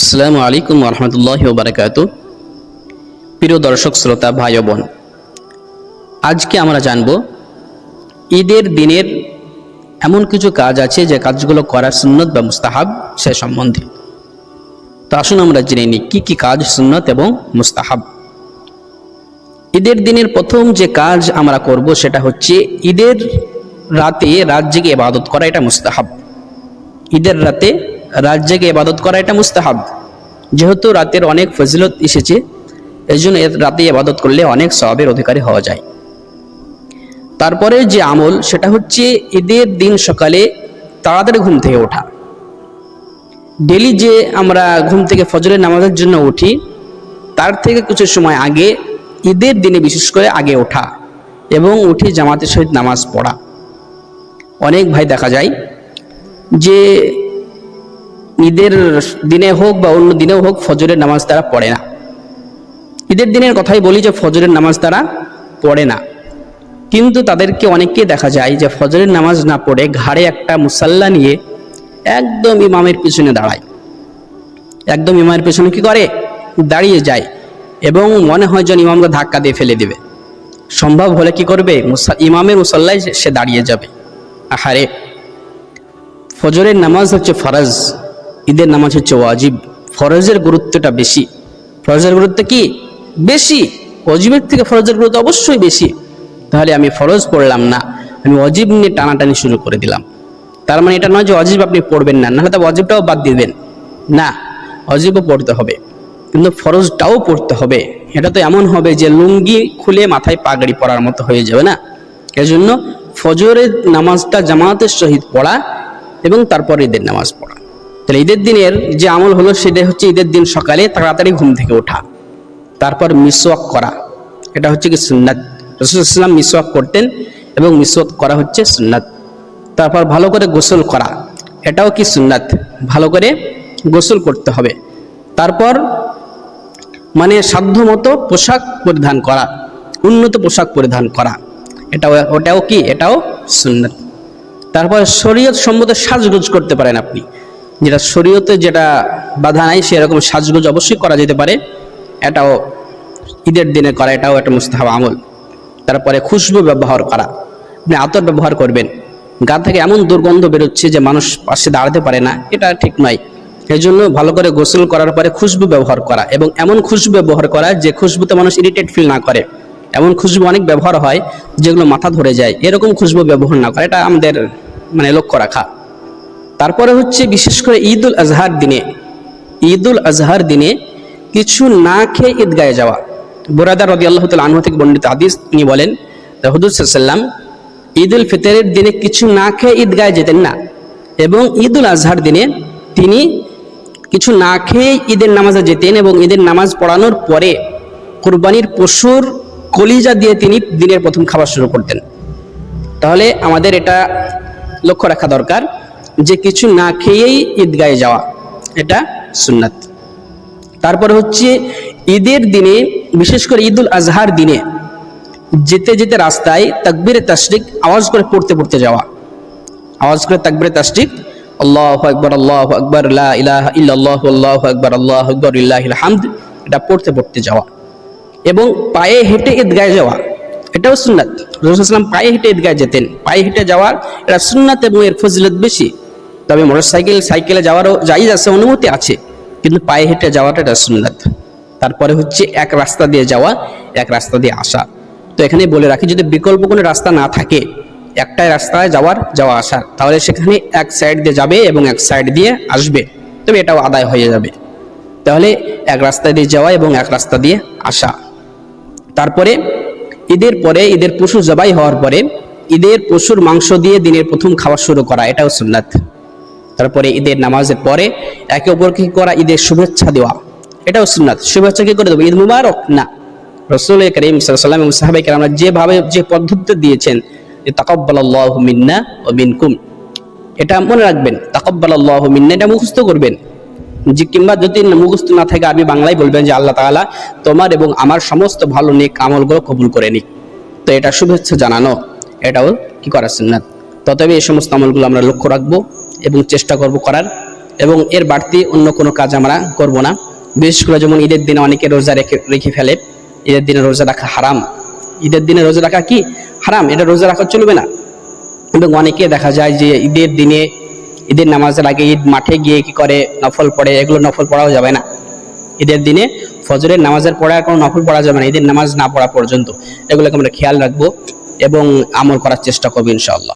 আসসালামু আলাইকুম রহমতুল্লাহ বারকাত প্রিয় দর্শক, শ্রোতা, ভাই বোন, আজকে আমরা জানব ঈদের দিনের এমন কিছু কাজ আছে যে কাজগুলো করা সুন্নত বা মুস্তাহাব সে সম্বন্ধে। তো আসুন আমরা জেনে নিই কী কী কাজ সুন্নত এবং মুস্তাহাব। ঈদের দিনের প্রথম যে কাজ আমরা করব সেটা হচ্ছে ঈদের রাতে রাত জেগে ইবাদত করা, এটা মুস্তাহাব। ঈদের রাতে রাত জেগে ইবাদত করা এটা মুস্তাহাব। যেহেতু রাতের অনেক ফজিলত এসেছে এই জন্য রাতে ইবাদত করলে অনেক সবের অধিকারী হওয়া যায়। তারপরে যে আমল, সেটা হচ্ছে ঈদের দিন সকালে তাড়াতাড়ি ঘুম থেকে ওঠা। ডেলি যে আমরা ঘুম থেকে ফজরের নামাজের জন্য উঠি, তার থেকে কিছু সময় আগে, ঈদের দিনে বিশেষ করে আগে ওঠা এবং উঠে জামাতের সহিত নামাজ পড়া। অনেক ভাই দেখা যায় যে ঈদের দিনে হোক বা অন্য দিনেও হোক ফজরের নামাজ তারা পড়ে না। ঈদের দিনের কথাই বলি যে ফজরের নামাজ তারা পড়ে না। কিন্তু তাদেরকে অনেককে দেখা যায় যে ফজরের নামাজ না পড়ে ঘাড়ে একটা মুসাল্লা নিয়ে একদম ইমামের পিছনে দাঁড়ায়। একদম ইমামের পেছনে কি করে? দাঁড়িয়ে যায় এবং মনে হয় যেন ইমামরা ধাক্কা দিয়ে ফেলে দেবে। সম্ভব হলে কি করবে? ইমামের মুসল্লায় সে দাঁড়িয়ে যাবে। আহারে, ফজরের নামাজ হচ্ছে ফরজ। ঈদের নামাজ হচ্ছে ওয়াজিব। ফরজের গুরুত্বটা বেশি। ফরজের গুরুত্ব কি? বেশি। অজিবের থেকে ফরজের গুরুত্ব অবশ্যই বেশি। তাহলে আমি ফরজ পড়লাম না। আমি অজিব নিয়ে টানাটানি শুরু করে দিলাম। তার মানে এটা নয় যে অজিব আপনি পড়বেন না। নাহলে তো অজিবটাও বাদ দিবেন। না অজিবও পড়তে হবে। কিন্তু ফরজটাও পড়তে হবে। এটা তো এমন হবে যে লুঙ্গি খুলে মাথায় পাগড়ি পরার মতো হয়ে যাবে না। এজন্য ফজরের নামাজটা জামাতের সহিত পড়া এবং তারপর ঈদের নামাজ পড়া। তাহলে ঈদের দিনের যে আমল হলো সেটা হচ্ছে ঈদের দিন সকালে তাড়াতাড়ি ঘুম থেকে ওঠা, তারপর মিসওয়াক করা। এটা হচ্ছে কি সুন্নাত। রসুলাম মিসওয়াক করতেন এবং মিসওয়াক করা হচ্ছে সুন্নাত। তারপর ভালো করে গোসল করা, এটাও কি সুন্নাত? ভালো করে গোসল করতে হবে। তারপর মানে সাধ্যমতো পোশাক পরিধান করা, উন্নত পোশাক পরিধান করা। এটাও, ওটাও কি? এটাও সুন্নাত। তারপর শরীয়ত সম্মত সাজগোজ করতে পারেন আপনি। যেটা শরীয়তে যেটা বাধা নাই, সেরকম সাজগোজ অবশ্যই করা যেতে পারে। এটাও ঈদের দিনে করা, এটাও একটা মুস্তাহাব আমল। তারপরে খুশবু ব্যবহার করা। আপনি আতর ব্যবহার করবেন। গা থেকে এমন দুর্গন্ধ বেরোচ্ছে যে মানুষ পাশে দাঁড়াতে পারে না, এটা ঠিক নয়। এই জন্য ভালো করে গোসল করার পরে খুশবু ব্যবহার করা এবং এমন খুশবু ব্যবহার করা যে খুশবুতে মানুষ ইরিটেট ফিল না করে। এমন খুশবু অনেক ব্যবহার হয় যেগুলো মাথা ধরে যায়। এরকম খুশবু ব্যবহার না করা, এটা আমাদের মানে লক্ষ্য রাখা। তারপরে হচ্ছে বিশেষ করে ঈদ উল আজহার দিনে ঈদ উল আজহার দিনে কিছু না খেয়ে ঈদগায়ে যাওয়া। বোরাদার রদি আল্লাহ তাল আনহু থেকে বর্ণিত হাদিস তিনি বলেন হুদুর সাল্লাম ঈদ উল ফিতরের দিনে কিছু না খেয়ে ঈদগায়ে যেতেন না এবং ঈদ উল আজহার দিনে তিনি কিছু না খেয়ে ঈদের নামাজে যেতেন এবং ঈদের নামাজ পড়ানোর পরে কোরবানির পশুর কলিজা দিয়ে তিনি দিনের প্রথম খাবার শুরু করতেন। তাহলে আমাদের এটা লক্ষ্য রাখা দরকার। যে কিছু না খেয়েই ঈদগায়ে যাওয়া, এটা সুন্নাত। তারপরে হচ্ছে ঈদের দিনে, বিশেষ করে ঈদুল আজহার দিনে, যেতে যেতে রাস্তায় তাকবিরে তাশরিক আওয়াজ করে পড়তে পড়তে যাওয়া। আওয়াজ করে তাকবিরে তাশরিক, আল্লাহ আকবর আল্লাহ আকবর ইলাহা আল্লাহু আকবর আল্লাহু আকবর ইল্লাহিল হামদ, এটা পড়তে পড়তে যাওয়া। এবং পায়ে হেঁটে ঈদগায় যাওয়া, এটাও সুন্নাত। রসুলাম পায়ে হেঁটে ঈদগায় যেতেন। পায়ে হেঁটে যাওয়ার, এটা সুন্নাত এবং এর ফজিলত বেশি। তবে মোটর সাইকেল যাওয়ারও যাই আছে, অনুমতি আছে। কিন্তু পায়ে হেঁটে যাওয়াটা এটা সুন্নাত তারপরে হচ্ছে এক রাস্তা দিয়ে যাওয়া, এক রাস্তা দিয়ে আসা। তো এখানে বলে রাখি, যদি বিকল্প কোনো রাস্তা না থাকে, একটাই রাস্তায় যাওয়ার, যাওয়া আসা তাহলে সেখানে এক সাইড দিয়ে যাবে এবং এক সাইড দিয়ে আসবে। তবে এটাও আদায় হয়ে যাবে। তাহলে এক রাস্তা দিয়ে যাওয়া এবং এক রাস্তা দিয়ে আসা। তারপরে ঈদের পরে, ঈদের পশু জবাই হওয়ার পরে, ঈদের পশুর মাংস দিয়ে দিনের প্রথম খাওয়া শুরু করা, এটাও সুন্নাত। তারপরে ঈদের নামাজের পরে একে অপরকে করা? ঈদের শুভেচ্ছা দেওয়া। এটাও সুন্নাত। শুভেচ্ছা কি করে দেবো? ঈদ মুবারক? না। রসুল করিম সাল্লাম এবং সাহাবাই আমরা যেভাবে যে পদ্ধতি দিয়েছেন, যে তাকব্বাল আল্লাহ মিন্না ও মিনকুম, এটা মনে রাখবেন তাকব্বাল আল্লাহ মিন্না, এটা মুখস্থ করবেন। যে কিংবা যদি মুখস্থ না থাকে আপনি বাংলায় বলবেন যে আল্লাহ তাআলা তোমার এবং আমার সমস্ত ভালো নেক আমলগুলো কবুল করে নিক। তো এটা শুভেচ্ছা জানানো, এটাও কি করা সুন্নাত? ততবে এই সমস্ত আমলগুলো আমরা লক্ষ্য রাখব এবং চেষ্টা করব করার। এবং এর বাড়তি অন্য কোনো কাজ আমরা করব না। বিশেষ করে যেমন ঈদের দিনে অনেকে রোজা রেখে রেখে ফেলে। ঈদের দিনে রোজা রাখা হারাম। ঈদের দিনে রোজা রাখা কি? হারাম। এটা রোজা রাখা চলবে না। এবং অনেকে দেখা যায় যে ঈদের দিনে ঈদের নামাজের আগে ঈদ মাঠে গিয়ে কি করে? নফল পড়ে। এগুলো নফল পড়াও যাবে না। ঈদের দিনে ফজরের নামাজের পড়ে কোনো নফল পড়া যাবে না। ঈদের নামাজ না পড়া পর্যন্ত। এগুলোকে আমরা খেয়াল রাখব এবং আমল করার চেষ্টা করব ইনশাআল্লাহ।